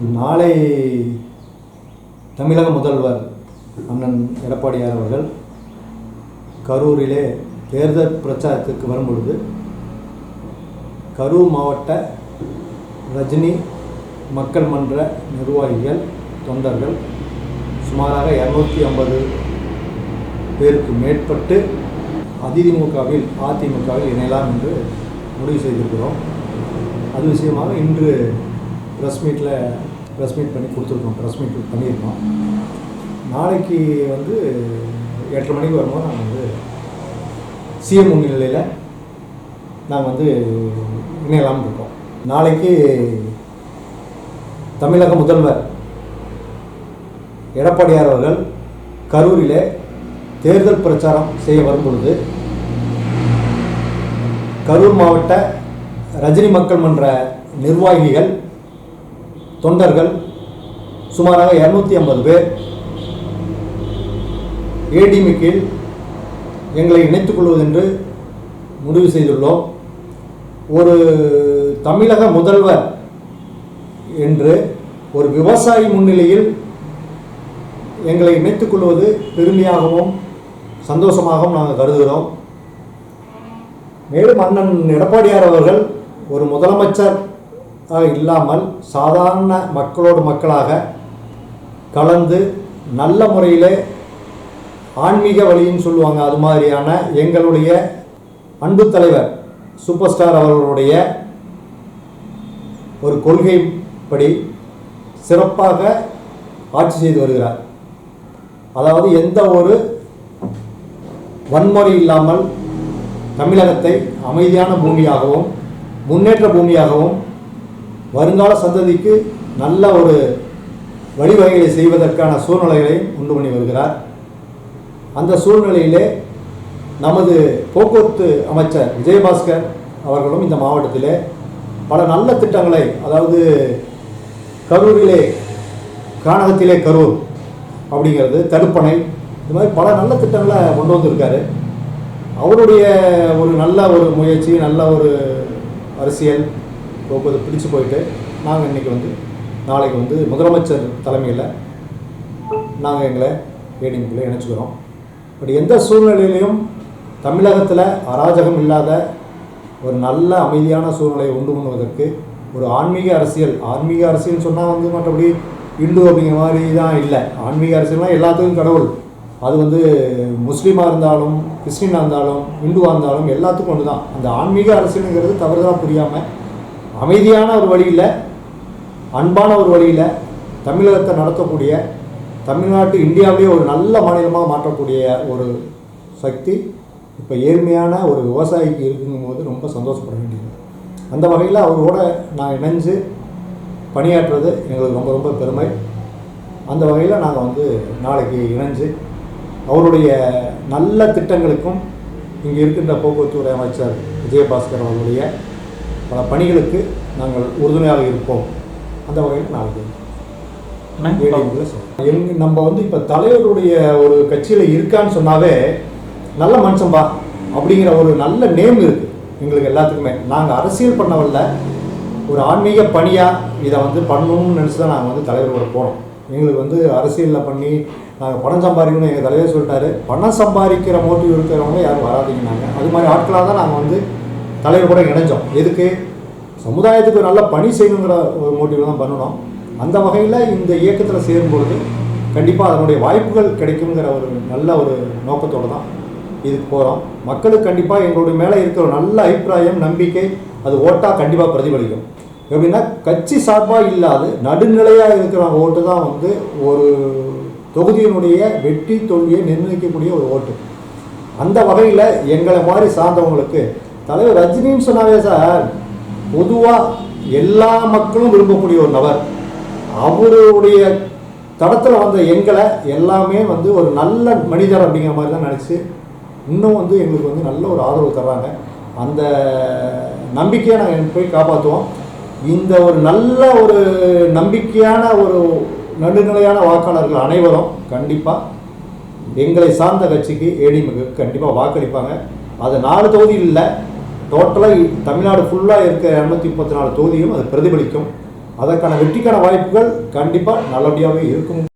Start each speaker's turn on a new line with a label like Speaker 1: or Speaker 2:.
Speaker 1: நாளை தமிழக முதல்வர் அண்ணன் எடப்பாடியார் அவர்கள் கரூரிலே தேர்தல் பிரச்சாரத்திற்கு வரும்பொழுது கரூர் மாவட்ட ரஜினி மக்கள் மன்ற நிர்வாகிகள் தொண்டர்கள் சுமாராக இரநூத்தி ஐம்பது பேருக்கு மேற்பட்டு அதிமுகவில் அதிமுகவில் இணையலாம் என்று முடிவு செய்திருக்கிறோம். அது விஷயமாக இன்று ப்ரெஸ் மீட்டில் ப்ரெஸ் மீட் பண்ணி கொடுத்துருக்கோம் ப்ரெஸ் மீட் பண்ணியிருக்கோம். நாளைக்கு வந்து எட்டரை மணிக்கு வரும்போது நாங்கள் வந்து சிஎம் முன்னிலையில் நாங்கள் வந்து இணையலாமல் இருக்கோம். நாளைக்கு தமிழக முதல்வர் எடப்பாடியார் அவர்கள் கரூரிலே தேர்தல் பிரச்சாரம் செய்ய வரும்பொழுது கரூர் மாவட்ட ரஜினி மக்கள் மன்ற நிர்வாகிகள் தொண்டர்கள் சுமாராக இரநூத்தி ஐம்பது பேர். ஏடிமி கீழ் எங்களை இணைத்துக் கொள்வதென்று முடிவு செய்துள்ளோம். ஒரு தமிழக முதல்வர் என்று ஒரு விவசாயி முன்னிலையில் எங்களை இணைத்துக் கொள்வது பெருமையாகவும் சந்தோஷமாகவும் நாங்கள் கருதுகிறோம். மேலும் அண்ணன் எடப்பாடியார் அவர்கள் ஒரு முதலமைச்சர் இல்லாமல் சாதாரண மக்களோடு மக்களாக கலந்து நல்ல முறையில் ஆன்மீக வழின்னு சொல்லுவாங்க. அது மாதிரியான எங்களுடைய அன்பு தலைவர் சூப்பர் ஸ்டார் அவர்களுடைய ஒரு கொள்கைப்படி சிறப்பாக ஆட்சி செய்து வருகிறார். அதாவது எந்த ஒரு வன்முறை இல்லாமல் தமிழகத்தை அமைதியான பூமியாகவும் முன்னேற்ற பூமியாகவும் வருங்கால சந்ததிக்கு நல்ல ஒரு வழிவகைகளை செய்வதற்கான சூழ்நிலைகளை உண்டு பண்ணி வருகிறார். அந்த சூழ்நிலையிலே நமது போக்குவரத்து அமைச்சர் விஜயபாஸ்கர் அவர்களும் இந்த மாவட்டத்திலே பல நல்ல திட்டங்களை அதாவது கரூரிலே கானகத்திலே கரூர் அப்படிங்கிறது தடுப்பணை இது மாதிரி பல நல்ல திட்டங்களை கொண்டு வந்திருக்காரு. அவருடைய ஒரு நல்ல ஒரு முயற்சி நல்ல ஒரு அரசியல் போக்குவரத்து பிடிச்சு போயிட்டு நாங்கள் இன்றைக்கி வந்து நாளைக்கு வந்து முதலமைச்சர் தலைமையில் நாங்கள் எங்களை ஏடிஎம்குள்ளே இணைச்சிக்கிறோம். பட் எந்த சூழ்நிலையிலையும் தமிழகத்தில் அராஜகம் இல்லாத ஒரு நல்ல அமைதியான சூழ்நிலையை உண்டு பண்ணுவதற்கு ஒரு ஆன்மீக அரசியல் ஆன்மீக அரசியல்னு சொன்னால் வந்து மற்றபடி இந்து அப்படிங்கிற மாதிரி தான் இல்லை. ஆன்மீக அரசியல்னால் எல்லாத்துக்கும் கடவுள். அது வந்து முஸ்லீமாக இருந்தாலும் கிறிஸ்டினாக இருந்தாலும் இந்துவாக இருந்தாலும் எல்லாத்துக்கும் ஒன்று தான் அந்த ஆன்மீக அரசியலுங்கிறது தவறுதலாக புரியாமல் அமைதியான ஒரு வழியில் அன்பான ஒரு வழியில் தமிழகத்தை நடத்தக்கூடிய தமிழ்நாட்டு இந்தியாவிலேயே ஒரு நல்ல மாநிலமாக மாற்றக்கூடிய ஒரு சக்தி இப்போ ஏழ்மையான ஒரு விவசாயிக்கு இருக்குங்கும்போது ரொம்ப சந்தோஷப்பட வேண்டியது. அந்த வகையில் அவரோட நான் இணைஞ்சு பணியாற்றுறது எங்களுக்கு ரொம்ப ரொம்ப பெருமை. அந்த வகையில் நாங்கள் வந்து நாளைக்கு இணைஞ்சு அவருடைய நல்ல திட்டங்களுக்கும் இங்கே இருக்கின்ற போக்குவரத்துறை அமைச்சர் விஜயபாஸ்கர் அவர்களுடைய பல பணிகளுக்கு நாங்கள் உறுதுணையாக இருப்போம். அந்த வகையில் நாளைக்கு. எங்க நம்ம வந்து இப்போ தலைவருடைய ஒரு கட்சியில் இருக்கான்னு சொன்னாவே நல்ல மனுஷன்பா அப்படிங்கிற ஒரு நல்ல நேம் இருக்கு. எங்களுக்கு எல்லாத்துக்குமே. நாங்கள் அரசியல் பண்ணவல்ல. ஒரு ஆன்மீக பணியாக இதை வந்து பண்ணணும்னு நினச்சி தான் நாங்கள் வந்து தலைவரோட போனோம். எங்களுக்கு வந்து அரசியலில் பண்ணி நாங்கள் பணம் சம்பாதிக்கணும்னு எங்கள் தலைவர் சொல்லிட்டாரு. பணம் சம்பாதிக்கிற மோட்டிவ் இருக்கிறவங்க யாரும் வராதீங்கன்னாங்க. அது மாதிரி ஆட்களாக தான் நாங்கள் வந்து தலைவர் கூட இணைஞ்சோம். எதுக்கு? சமுதாயத்துக்கு நல்ல பணி செய்யணுங்கிற ஒரு மோட்டிவ் தான் பண்ணணும். அந்த வகையில் இந்த இயக்கத்தில் சேரும்பொழுது கண்டிப்பாக அதனுடைய வாய்ப்புகள் கிடைக்குங்கிற ஒரு நல்ல ஒரு நோக்கத்தோடு தான் இதுக்கு போகிறோம் மக்களுக்கு கண்டிப்பாக எங்களுடைய மேலே இருக்கிற ஒரு நல்ல அபிப்பிராயம் நம்பிக்கை அது ஓட்டாக கண்டிப்பாக பிரதிபலிக்கும். எப்படின்னா கட்சி சார்பாக இல்லாது நடுநிலையாக இருக்கிற ஓட்டு தான் வந்து ஒரு தொகுதியினுடைய வெற்றி தோல்வியை நிர்ணயிக்கக்கூடிய ஒரு ஓட்டு. அந்த வகையில் எங்களை மாதிரி சார்ந்தவங்களுக்கு தலைவர் ரஜினின்னு சொன்னாவே சார் பொதுவாக எல்லா மக்களும் விரும்பக்கூடிய ஒரு நபர். அவருடைய தடத்தில் வந்த எங்களை எல்லாமே வந்து ஒரு நல்ல மனிதர் அப்படிங்கிற மாதிரி தான் நினச்சி இன்னும் வந்து எங்களுக்கு வந்து நல்ல ஒரு ஆதரவு தர்றாங்க. அந்த நம்பிக்கையை நாங்கள் போய் காப்பாற்றுவோம் இந்த ஒரு நல்ல ஒரு நம்பிக்கையான ஒரு நடுநிலையான வாக்காளர்கள் அனைவரும் கண்டிப்பாக எங்களை சார்ந்த கட்சிக்கு ஏடிஎம்க்கு கண்டிப்பாக வாக்களிப்பாங்க. அது நாலு தொகுதி இல்லை. டோட்டலாக தமிழ்நாடு ஃபுல்லாக இருக்கிற இரநூத்தி முப்பத்தி நாலு தொகுதியும் அது பிரதிபலிக்கும். அதற்கான வெற்றிக்கான வாய்ப்புகள் கண்டிப்பாக நல்லபடியாகவே இருக்கும்.